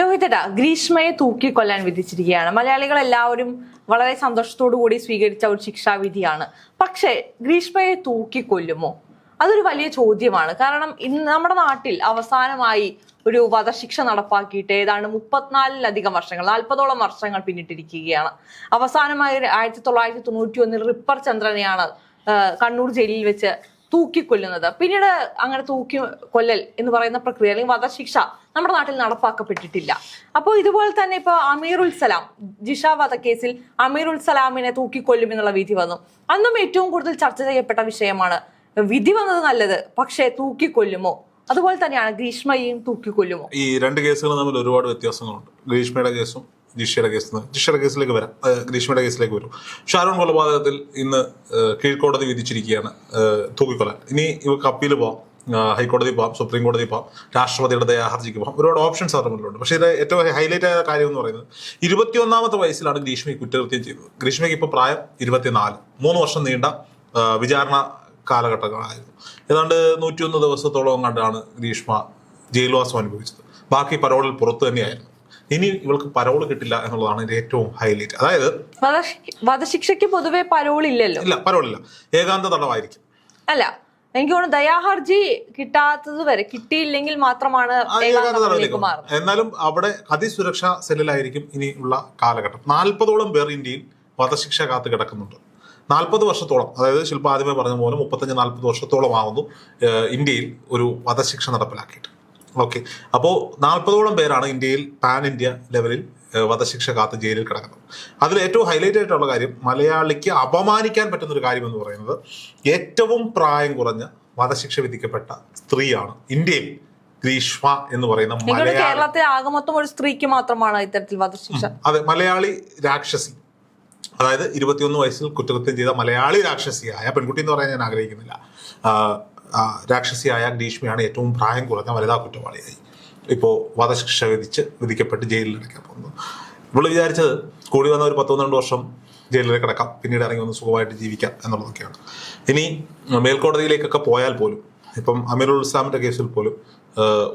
ലോഹിതേട്ടാ ഗ്രീഷ്മയെ തൂക്കിക്കൊല്ലാൻ വിധിച്ചിരിക്കുകയാണ്. മലയാളികൾ എല്ലാവരും വളരെ സന്തോഷത്തോടു കൂടി സ്വീകരിച്ച ഒരു ശിക്ഷാവിധിയാണ്. പക്ഷേ ഗ്രീഷ്മയെ തൂക്കിക്കൊല്ലുമോ? അതൊരു വലിയ ചോദ്യമാണ്. കാരണം ഇന്ന് നമ്മുടെ നാട്ടിൽ അവസാനമായി ഒരു വധശിക്ഷ നടപ്പാക്കിയിട്ട് ഏതാണ്ട് മുപ്പത്തിനാലിലധികം വർഷങ്ങൾ നാൽപ്പതോളം വർഷങ്ങൾ പിന്നിട്ടിരിക്കുകയാണ്. അവസാനമായി ആയിരത്തി തൊള്ളായിരത്തി തൊണ്ണൂറ്റി ഒന്നിൽ റിപ്പർ ചന്ദ്രനെയാണ് കണ്ണൂർ ജയിലിൽ വെച്ച് തൂക്കിക്കൊല്ലുന്നത്. പിന്നീട് അങ്ങനെ തൂക്കി കൊല്ലൽ എന്ന് പറയുന്ന പ്രക്രിയ അല്ലെങ്കിൽ വധശിക്ഷ നമ്മുടെ നാട്ടിൽ നടപ്പാക്കപ്പെട്ടിട്ടില്ല. അപ്പോൾ ഇതുപോലെ തന്നെ ഇപ്പൊ അമീറുൽ സലാം ജിഷ വധക്കേസിൽ അമീറുൽ സലാമിനെ തൂക്കിക്കൊല്ലും എന്നുള്ള വിധി വന്നു. അന്നും ഏറ്റവും കൂടുതൽ ചർച്ച ചെയ്യപ്പെട്ട വിഷയമാണ് വിധി വന്നത് നല്ലത് പക്ഷേ തൂക്കിക്കൊല്ലുമോ? അതുപോലെ തന്നെയാണ് ഗ്രീഷ്മയും തൂക്കിക്കൊല്ലുമോ? ഈ രണ്ട് കേസുകൾ തമ്മിൽ ഒരുപാട് വ്യത്യാസങ്ങളുണ്ട്. ഗ്രീഷ്മയുടെ കേസും ജിഷയുടെ കേസും ജിഷയുടെ കേസിലേക്ക് വരാം. ഗ്രീഷ്മയുടെ കേസിലേക്ക് വരും. ഷാരോൺ കൊലപാതകത്തിൽ ഇന്ന് കീഴ്ക്കോടതി വിധിച്ചിരിക്കുകയാണ് തൂക്കിക്കൊല ഇനി ഇവർക്ക് അപ്പീൽ പോവാം. ഹൈക്കോടതി പോവാം സുപ്രീം കോടതി പോവാം രാഷ്ട്രപതിയുടെ ദയാഹർജിക്ക് പോവാം. ഒരുപാട് ഓപ്ഷൻസ് അവരുടെ മുന്നിലുണ്ട്. പക്ഷേ ഇത് ഏറ്റവും ഹൈലൈറ്റ് ആയ കാര്യം എന്ന് പറയുന്നത് ഇരുപത്തിയൊന്നാമത്തെ വയസ്സിലാണ് ഗ്രീഷ്മ കുറ്റകൃത്യം ചെയ്തത്. ഗ്രീഷ്മയ്ക്ക് ഇപ്പോൾ പ്രായം ഇരുപത്തിനാല്. മൂന്ന് വർഷം നീണ്ട വിചാരണ കാലഘട്ടങ്ങളായിരുന്നു ഏതാണ്ട് നൂറ്റിയൊന്ന് ദിവസത്തോളം കണ്ടാണ് ഗ്രീഷ്മ ജയിൽവാസം അനുഭവിച്ചത്. ബാക്കി പരോളിൽ പുറത്തു തന്നെയായിരുന്നു. ഇനി ഇവൾക്ക് പരോൾ കിട്ടില്ല എന്നുള്ളതാണ് ഇതിന്റെ ഏറ്റവും ഹൈലൈറ്റ്. അതായത് വധശി- വധശിക്ഷയ്ക്ക് പൊതുവെ പരോളില്ലല്ലോ. ഇല്ല പരോളില്ല. ഏകാന്ത തടവായിരിക്കും. അല്ല എനിക്ക് തോന്നുന്നു ദയാഹർജി കിട്ടാത്തത് വരെ കിട്ടിയില്ലെങ്കിൽ മാത്രമാണ് എന്നാലും അവിടെ അതിസുരക്ഷാ സെല്ലിലായിരിക്കും ഇനി ഉള്ള കാലഘട്ടം. നാൽപ്പതോളം പേർ ഇന്ത്യയിൽ വധശിക്ഷ കാത്ത് കിടക്കുന്നുണ്ട്. നാൽപ്പത് വർഷത്തോളം അതായത് ശില്പ ആദ്യമേ പറഞ്ഞ പോലെ മുപ്പത്തഞ്ച് നാൽപ്പത് വർഷത്തോളം ആവുന്നു ഇന്ത്യയിൽ ഒരു വധശിക്ഷ നടപ്പിലാക്കിയിട്ട്. ഓക്കെ. അപ്പോൾ നാൽപ്പതോളം പേരാണ് ഇന്ത്യയിൽ പാൻ ഇന്ത്യ ലെവലിൽ വധശിക്ഷ കാത്ത് ജയിലിൽ കിടക്കുന്നത്. അതിൽ ഏറ്റവും ഹൈലൈറ്റ് ആയിട്ടുള്ള കാര്യം മലയാളിക്ക് അപമാനിക്കാൻ പറ്റുന്ന ഒരു കാര്യം എന്ന് പറയുന്നത് ഏറ്റവും പ്രായം കുറഞ്ഞ വധശിക്ഷ വിധിക്കപ്പെട്ട സ്ത്രീയാണ് ഇന്ത്യയിൽ ഗ്രീഷ്മ എന്ന് പറയുന്ന കേരളത്തിൽ ആകെ മൊത്തം ഒരു സ്ത്രീക്ക് മാത്രമാണ് ഇത്തരത്തിൽ വധശിക്ഷ. അതെ മലയാളി രാക്ഷസി. അതായത് ഇരുപത്തിയൊന്ന് വയസ്സിൽ കുറ്റകൃത്യം ചെയ്ത മലയാളി രാക്ഷസിയായ പെൺകുട്ടി എന്ന് പറയാൻ ഞാൻ ആഗ്രഹിക്കുന്നില്ല. രാക്ഷസിയായ ഗ്രീഷ്മയാണ് ഏറ്റവും പ്രായം കുറഞ്ഞ വനിതാ കുറ്റവാളിയായി. ഇപ്പോൾ വധശിക്ഷ വിധിച്ച് വിധിക്കപ്പെട്ട് ജയിലിൽ അടയ്ക്കാൻ പോകുന്നു. ഇവൾ വിചാരിച്ചത് കൂടി വന്ന ഒരു പത്ത് പന്ത്രണ്ട് വർഷം ജയിലിൽ കിടക്കാം പിന്നീട് ഇറങ്ങി വന്ന് സുഖമായിട്ട് ജീവിക്കാം എന്നുള്ളതൊക്കെയാണ്. ഇനി മേൽക്കോടതിയിലേക്കൊക്കെ പോയാൽ പോലും ഇപ്പം അമീറുൽ ഇസ്ലാമിന്റെ കേസിൽ പോലും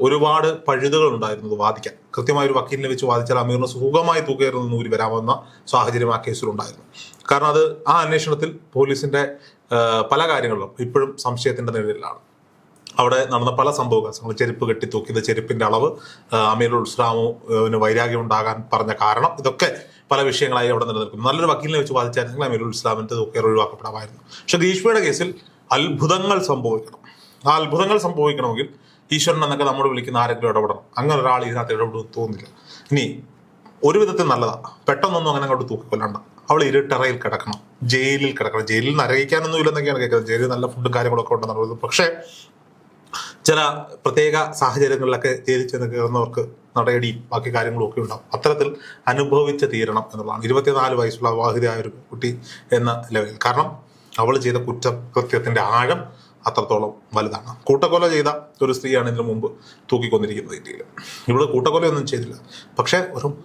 ഒരുപാട് പഴുതുകൾ ഉണ്ടായിരുന്നത് വാദിക്കാൻ. കൃത്യമായ ഒരു വക്കീലിനെ വെച്ച് വാദിച്ചാൽ അമീറിന് സുഖമായി തൂക്കേറിൽ നിന്ന് ഊരി വരാമെന്ന സാഹചര്യം ആ കേസിലുണ്ടായിരുന്നു. കാരണം അത് ആ അന്വേഷണത്തിൽ പോലീസിന്റെ പല കാര്യങ്ങളിലും ഇപ്പോഴും സംശയത്തിന്റെ നിഴലിലാണ്. അവിടെ നടന്ന പല സംഭവങ്ങൾ ചെരുപ്പ് കെട്ടി തൂക്കിയത് ചെരുപ്പിന്റെ അളവ് അമീറുൽ ഇസ്ലാമിന് വൈരാഗ്യം ഉണ്ടാകാൻ പറഞ്ഞ കാരണം ഇതൊക്കെ പല വിഷയങ്ങളായി അവിടെ നിലനിൽക്കുന്നു. നല്ലൊരു വക്കീലിനെ വെച്ച് വാദിച്ചായിരുന്നെങ്കിൽ അമീറുൽ ഇസ്ലാമിന്റെ തൂക്കേർ ഒഴിവാക്കപ്പെടാമായിരുന്നു. പക്ഷെ ഗ്രീഷ്മയുടെ കേസിൽ അത്ഭുതങ്ങൾ സംഭവിക്കണം. ആ അത്ഭുതങ്ങൾ സംഭവിക്കണമെങ്കിൽ ഈശ്വരൻ എന്നൊക്കെ നമ്മൾ വിളിക്കുന്ന ആരെങ്കിലും ഇടപെടണം. അങ്ങനെ ഒരാൾ ഇതിനകത്ത് ഇടപെടുമെന്ന് തോന്നുന്നില്ല. ഇനി ഒരു വിധത്തിൽ നല്ലതാണ് പെട്ടെന്നൊന്നും അങ്ങനെ അങ്ങോട്ട് തൂക്കിക്കൊല്ലണ്ട. അവൾ ഇരുട്ടറയിൽ കിടക്കണം. ജയിലിൽ കിടക്കണം. ജയിലിൽ നരകിക്കാനൊന്നും ഇല്ലെന്നൊക്കെയാണ് കേൾക്കുന്നത്. ജയിലിൽ നല്ല ഫുഡും കാര്യങ്ങളൊക്കെ ഉണ്ടെന്നാണ് പറയുന്നത്. പക്ഷേ ചില പ്രത്യേക സാഹചര്യങ്ങളിലൊക്കെ ജയിലിൽ ചെന്ന് കയറുന്നവർക്ക് നടയടിയും ബാക്കി കാര്യങ്ങളും ഒക്കെ ഉണ്ടാവും. അത്തരത്തിൽ അനുഭവിച്ച തീരണം എന്നുള്ളതാണ്. ഇരുപത്തിനാല് വയസ്സുള്ള അവിവാഹിതയായ ഒരു കുട്ടി എന്ന ലെവലിൽ കാരണം അവൾ ചെയ്ത കുറ്റകൃത്യത്തിന്റെ ആഴം അത്രത്തോളം വലുതാണ്. കൂട്ടക്കൊല ചെയ്ത ഒരു സ്ത്രീയാണ് ഇതിനു മുമ്പ് തൂക്കിക്കൊന്നിരിക്കുന്നത് ഇന്ത്യയിൽ. ഇവിടെ കൂട്ടക്കൊലയൊന്നും ചെയ്തില്ല. പക്ഷേ ഒരു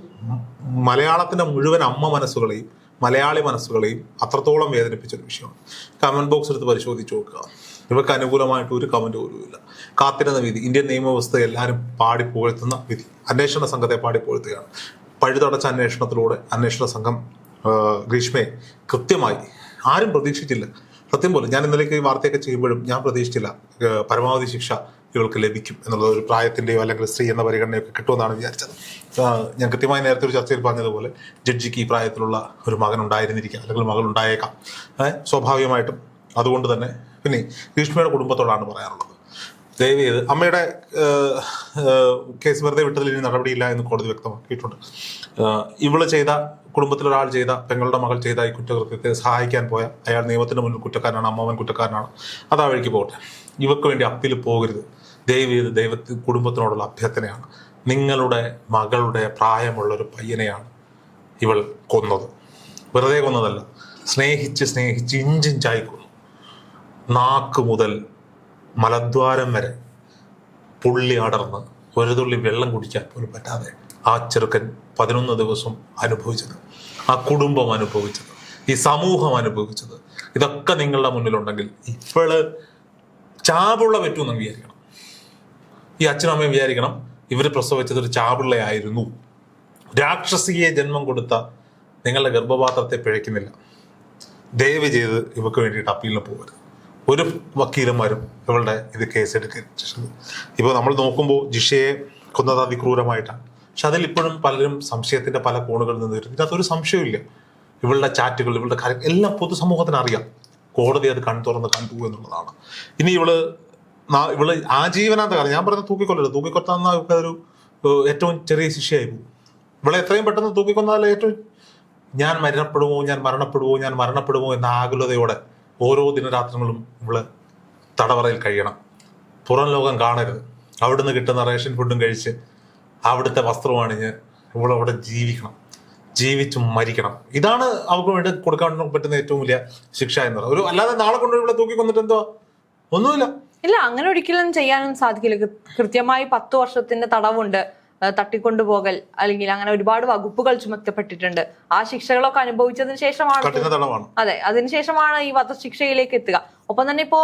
മലയാളത്തിന്റെ മുഴുവൻ അമ്മ മനസ്സുകളെയും മലയാളി മനസ്സുകളെയും അത്രത്തോളം വേദനിപ്പിച്ച ഒരു വിഷയമാണ്. കമന്റ് ബോക്സ് എടുത്ത് പരിശോധിച്ച് നോക്കുക. ഇവർക്ക് അനുകൂലമായിട്ട് ഒരു കമന്റ് പോലും ഇല്ല കാത്തിരുന്ന വിധി ഇന്ത്യൻ നിയമവ്യവസ്ഥ എല്ലാവരും പാടി പുകഴ്ത്തുന്ന വിധി. അന്വേഷണ സംഘത്തെ പാടി പുകഴ്ത്തുകയാണ്. പഴുതടച്ച അന്വേഷണത്തിലൂടെ അന്വേഷണ സംഘം ഗ്രീഷ്മയെ കൃത്യമായി ആരും പ്രതീക്ഷിച്ചില്ല. സത്യം പോലെ ഞാൻ ഇന്നലേക്ക് ഈ വാർത്തയൊക്കെ ചെയ്യുമ്പോഴും ഞാൻ പ്രതീക്ഷിച്ചില്ല. പരമാവധി ശിക്ഷ ഇവൾക്ക് ലഭിക്കും എന്നുള്ള ഒരു പ്രായത്തിന്റെയോ അല്ലെങ്കിൽ സ്ത്രീ എന്ന പരിഗണനയൊക്കെ കിട്ടുമെന്നാണ് വിചാരിച്ചത്. ഞാൻ കൃത്യമായി നേരത്തെ ഒരു ചർച്ചയിൽ പറഞ്ഞതുപോലെ ജഡ്ജിക്ക് ഈ പ്രായത്തിലുള്ള ഒരു മകൻ ഉണ്ടായിരുന്നിരിക്കാം അല്ലെങ്കിൽ മകൾ ഉണ്ടായേക്കാം. സ്വാഭാവികമായിട്ടും അതുകൊണ്ട് തന്നെ പിന്നെ ഗ്രീഷ്മയുടെ കുടുംബത്തോടാണ് പറയാറുള്ളത്. ദയവ് ചെയ്ത് അമ്മയുടെ കേസ് വെറുതെ വിട്ടതിൽ ഇനി നടപടിയില്ല എന്ന് കോടതി വ്യക്തമാക്കിയിട്ടുണ്ട്. ഇവൾ ചെയ്ത കുടുംബത്തിലൊരാൾ ചെയ്ത പെങ്ങളുടെ മകൾ ചെയ്ത ഈ കുറ്റകൃത്യത്തെ സഹായിക്കാൻ പോയ അയാൾ നിയമത്തിന് മുന്നിൽ കുറ്റക്കാരനാണ് അമ്മാവൻ കുറ്റക്കാരനാണ്. അത് വഴിക്ക് പോകട്ടെ ഇവർക്ക് വേണ്ടി അപ്പീൽ പോകരുത്. ദയവ് ദൈവത്തി ദൈവത്തിൽ കുടുംബത്തിനോടുള്ള അഭ്യർത്ഥനയാണ്. നിങ്ങളുടെ മകളുടെ പ്രായമുള്ള ഒരു പയ്യനെയാണ് ഇവൾ കൊന്നത്. വെറുതെ കൊന്നതല്ല. സ്നേഹിച്ച് സ്നേഹിച്ച് ഇഞ്ചിഞ്ചായി കൊന്നു. നാക്ക് മുതൽ മലദ്വാരം വരെ പുള്ളി അടർന്ന് ഒരു തുള്ളി വെള്ളം കുടിക്കാൻ പോലും പറ്റാതെ ആ ചെറുക്കൻ പതിനൊന്ന് ദിവസം അനുഭവിച്ചത്. ആ കുടുംബം അനുഭവിച്ചത്. ഈ സമൂഹം അനുഭവിച്ചത്. ഇതൊക്കെ നിങ്ങളുടെ മുന്നിലുണ്ടെങ്കിൽ ഇപ്പോൾ ചാപുള്ള പറ്റുമെന്ന് വിചാരിക്കണം. ഈ അച്ഛനും അമ്മയും വിചാരിക്കണം ഇവർ പ്രസവിച്ചത് ഒരു ചാപിള്ളയായിരുന്നു. രാക്ഷസിയെ ജന്മം കൊടുത്ത നിങ്ങളുടെ ഗർഭപാത്രത്തെ പിഴയ്ക്കുന്നില്ല. ദയവ് ചെയ്ത് ഇവർക്ക് വേണ്ടിയിട്ട് അപ്പീലിന് പോകരുത്. ഒരു വക്കീലന്മാരും ഇവളുടെ ഇത് കേസെടുക്കരുത്. ഇപ്പോൾ നമ്മൾ നോക്കുമ്പോൾ ജിഷയെ കൊന്നത് അതിക്രൂരമായിട്ടാണ് പക്ഷെ അതിൽ ഇപ്പോഴും പലരും സംശയത്തിന്റെ പല കോണുകളിൽ നിന്ന് വരും ഇതിനകത്തൊരു സംശയമില്ല ഇവളുടെ ചാറ്റുകൾ ഇവളുടെ കാര്യം എല്ലാം പൊതുസമൂഹത്തിന് അറിയാം. കോടതി അത് കൺ തുറന്ന് കണ്ടു എന്നുള്ളതാണ്. ഇനി ഇവൾ ഇവൾ ആജീവനാന്ത കാലം ഞാൻ പറഞ്ഞ തൂക്കിക്കൊല്ലരുത്. തൂക്കിക്കൊത്താന്ന ഒരു ഏറ്റവും ചെറിയ ശിക്ഷയായി പോകും. ഇവളെ എത്രയും പെട്ടെന്ന് തൂക്കിക്കൊന്നാലേ ഏറ്റവും ഞാൻ മരണപ്പെടുമോ ഞാൻ മരണപ്പെടുമോ ഞാൻ മരണപ്പെടുമോ എന്ന ആകുലതയോടെ ഓരോ ദിനരാത്രങ്ങളും ഇവൾ തടവറയിൽ കഴിയണം. പുറം ലോകം കാണരുത്. അവിടുന്ന് കിട്ടുന്ന റേഷൻ ഫുഡും കഴിച്ച് അവിടുത്തെ വസ്ത്രം അണിഞ്ഞ് ഇവളവിടെ ജീവിക്കണം. ജീവിച്ചു മരിക്കണം. ഇതാണ് അവർക്ക് വേണ്ടി കൊടുക്കാൻ പറ്റുന്ന ഏറ്റവും വലിയ ശിക്ഷ എന്ന് പറയുന്നത്. ഒരു അല്ലാതെ നാളെ കൊണ്ടുപോയി ഇവിടെ തൂക്കി കൊന്നിട്ട് എന്തോ ഒന്നുമില്ല. ഇല്ല അങ്ങനെ ഒരിക്കലും ചെയ്യാനും സാധിക്കില്ല. കൃത്യമായി പത്ത് വർഷത്തിന്റെ തടവുണ്ട്. തട്ടിക്കൊണ്ടുപോകൽ അല്ലെങ്കിൽ അങ്ങനെ ഒരുപാട് വകുപ്പുകൾ ചുമത്തപ്പെട്ടിട്ടുണ്ട്. ആ ശിക്ഷകളൊക്കെ അനുഭവിച്ചതിന് ശേഷമാണ് അതെ അതിനുശേഷമാണ് ഈ വധശിക്ഷയിലേക്ക് എത്തുക. ഒപ്പം തന്നെ ഇപ്പോ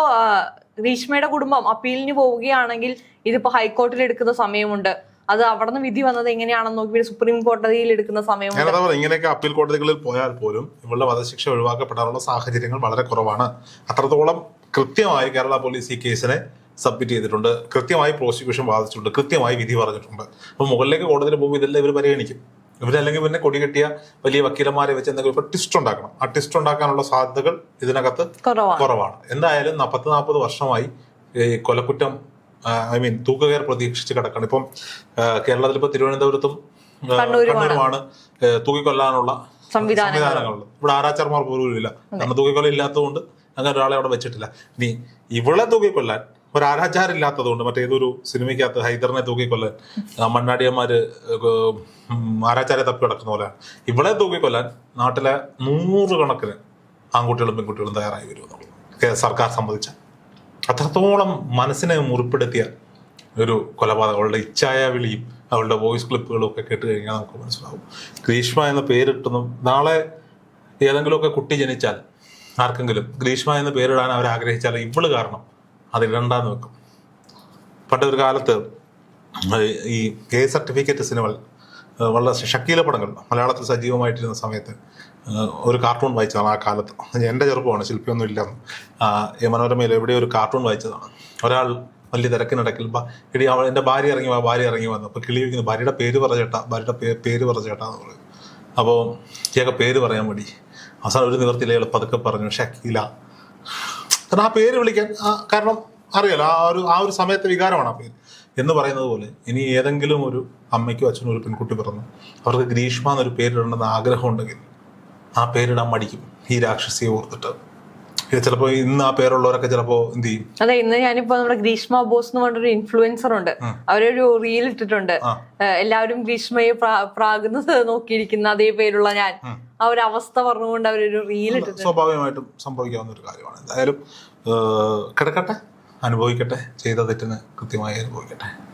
രീഷ്മയുടെ കുടുംബം അപ്പീലിന് പോവുകയാണെങ്കിൽ ഇതിപ്പോ ഹൈക്കോടതിയിൽ എടുക്കുന്ന സമയമുണ്ട്. അത് അവിടെ നിന്ന് വിധി വന്നത് എങ്ങനെയാണെന്ന് നോക്കി സുപ്രീം കോടതിയിൽ എടുക്കുന്ന സമയം ഇങ്ങനെയൊക്കെ അപ്പീൽ കോടതികളിൽ പോയാൽ പോലും ഇവളുടെ വധശിക്ഷ ഒഴിവാക്കപ്പെടാനുള്ള സാഹചര്യങ്ങൾ വളരെ കുറവാണ്. അത്രത്തോളം കൃത്യമായി കേരള പോലീസ് ഈ കേസിനെ സബ്മിറ്റ് ചെയ്തിട്ടുണ്ട്. കൃത്യമായി പ്രോസിക്യൂഷൻ ബാധിച്ചിട്ടുണ്ട് കൃത്യമായി വിധി പറഞ്ഞിട്ടുണ്ട്. അപ്പൊ മുകളിലേക്ക് കോടതിയിൽ പോകുമ്പോൾ ഇതെല്ലാം ഇവർ പരിഗണിക്കും. ഇവരല്ലെങ്കിൽ പിന്നെ കൊടി കെട്ടിയ വലിയ വക്കീലന്മാരെ വെച്ച് എന്തെങ്കിലും ടിസ്റ്റ് ഉണ്ടാക്കണം. ആ ടിസ്റ്റ് ഉണ്ടാക്കാനുള്ള സാധ്യതകൾ ഇതിനകത്ത് കുറവാണ്. എന്തായാലും പത്ത് നാൽപ്പത് വർഷമായി ഈ കൊലക്കുറ്റം ഐ മീൻ തൂക്കുകയർ പ്രതീക്ഷിച്ച് കിടക്കണം. ഇപ്പം കേരളത്തിൽ ഇപ്പൊ തിരുവനന്തപുരത്തും കണ്ണൂരുമാണ്. തൂക്കിക്കൊല്ലാനുള്ള. സംവിധാനങ്ങളുള്ളത്. ഇവിടെ ആരാച്ചാർമാർ പോലും ഇല്ല. കാരണം തൂക്കിക്കൊല ഇല്ലാത്തതുകൊണ്ട് അങ്ങനെ ഒരാളെ അവിടെ വെച്ചിട്ടില്ല. നീ ഇവളെ തൂക്കിക്കൊല്ലാൻ ഒരു ആരാച്ചാരില്ലാത്തതുകൊണ്ട് മറ്റേതൊരു സിനിമയ്ക്കകത്ത് ഹൈദറിനെ തൂക്കിക്കൊല്ലാൻ മണ്ണാടിയന്മാര് ആരാചാരെ തപ്പി കിടക്കുന്ന പോലെയാണ്. ഇവളെ തൂക്കിക്കൊല്ലാൻ നാട്ടിലെ നൂറുകണക്കിന് ആൺകുട്ടികളും പെൺകുട്ടികളും തയ്യാറായി വരും സർക്കാർ സംബന്ധിച്ച അത്രത്തോളം മനസ്സിനെ മുറിപ്പെടുത്തിയ ഒരു കൊലപാതകം. അവളുടെ ഇച്ഛായ വിളിയും അവളുടെ വോയിസ് ക്ലിപ്പുകളും ഒക്കെ കേട്ട് കഴിഞ്ഞാൽ നമുക്ക് മനസ്സിലാവും. ഗ്രീഷ്മ എന്ന പേരിട്ടൊന്നും നാളെ ഏതെങ്കിലുമൊക്കെ കുട്ടി ജനിച്ചാൽ ആർക്കെങ്കിലും ഗ്രീഷ്മ എന്ന് പേരിടാൻ അവർ ആഗ്രഹിച്ചാൽ ഇവൾ കാരണം അത് ഇടണ്ടെന്ന് വെക്കും. പണ്ട് ഒരു കാലത്ത് ഈ കെ സർട്ടിഫിക്കറ്റ് ഏഹ് വളരെ ഷക്കീല പടങ്ങൾ മലയാളത്തിൽ സജീവമായിട്ടിരുന്ന സമയത്ത് ഒരു കാർട്ടൂൺ വായിച്ചതാണ് ആ കാലത്ത്. എന്റെ ചെറുപ്പമാണ് ശില്പിയൊന്നും ഇല്ല മനോരമയിൽ എവിടെ ഒരു കാർട്ടൂൺ വായിച്ചതാണ്. ഒരാൾ വലിയ തിരക്കിനിടയ്ക്കിൽ ഇടി അവൾ എന്റെ ഭാര്യ ഇറങ്ങി വാ ഭാര്യ ഇറങ്ങി വന്നു അപ്പോൾ കിളി ഭാര്യയുടെ പേര് പറ ചേട്ടാ ഭാര്യയുടെ പേര് പറ ചേട്ടാ എന്ന് പറയും. അപ്പോൾ ചേക്ക പേര് പറയാൻ മതി അവസാനം ഒരു നിവർത്തിയില്ല പതുക്കെ പറഞ്ഞു ഷക്കീല. കാരണം ആ പേര് വിളിക്കാൻ കാരണം അറിയാലോ ആ ഒരു ആ ഒരു സമയത്തെ വികാരമാണ് ആ പേര്. എന്ന് പറയുന്നത് പോലെ ഇനി ഏതെങ്കിലും ഒരു അമ്മയ്ക്കോ അച്ഛനോ ഒരു പെൺകുട്ടി പിറന്നു അവർക്ക് ഗ്രീഷ്മ എന്നൊരു പേരിടണമെന്ന് ആഗ്രഹമുണ്ടെങ്കിൽ ആ പേരിടാൻ മടിക്കും ഈ രാക്ഷസിയെ ഓർത്തിട്ട്. ഇത് ചിലപ്പോൾ ഇന്ന് ആ പേരുള്ളവരൊക്കെ ചിലപ്പോ എന്ത് ചെയ്യും? അതെ ഇന്ന് ഞാനിപ്പോ നമ്മുടെ ഗ്രീഷ്മ ബോസ് എന്ന് പറഞ്ഞൊരു ഇൻഫ്ലുവൻസർ ഉണ്ട്. അവരൊരു റീൽ ഇട്ടിട്ടുണ്ട്. എല്ലാവരും ഗ്രീഷ്മയെ പ്രാ- പ്രാകുന്നത് നോക്കിയിരിക്കുന്ന അതേ പേരുള്ള ഞാൻ. ആ ഒരു അവസ്ഥ പറഞ്ഞുകൊണ്ട് അവരൊരു റീൽ ഇട്ടിട്ടുണ്ട്. സ്വാഭാവികമായിട്ടും സംഭവിക്കാവുന്ന ഒരു കാര്യമാണ്. എന്തായാലും കിടക്കട്ടെ അനുഭവിക്കട്ടെ ചെയ്ത തെറ്റിന് കൃത്യമായി അനുഭവിക്കട്ടെ.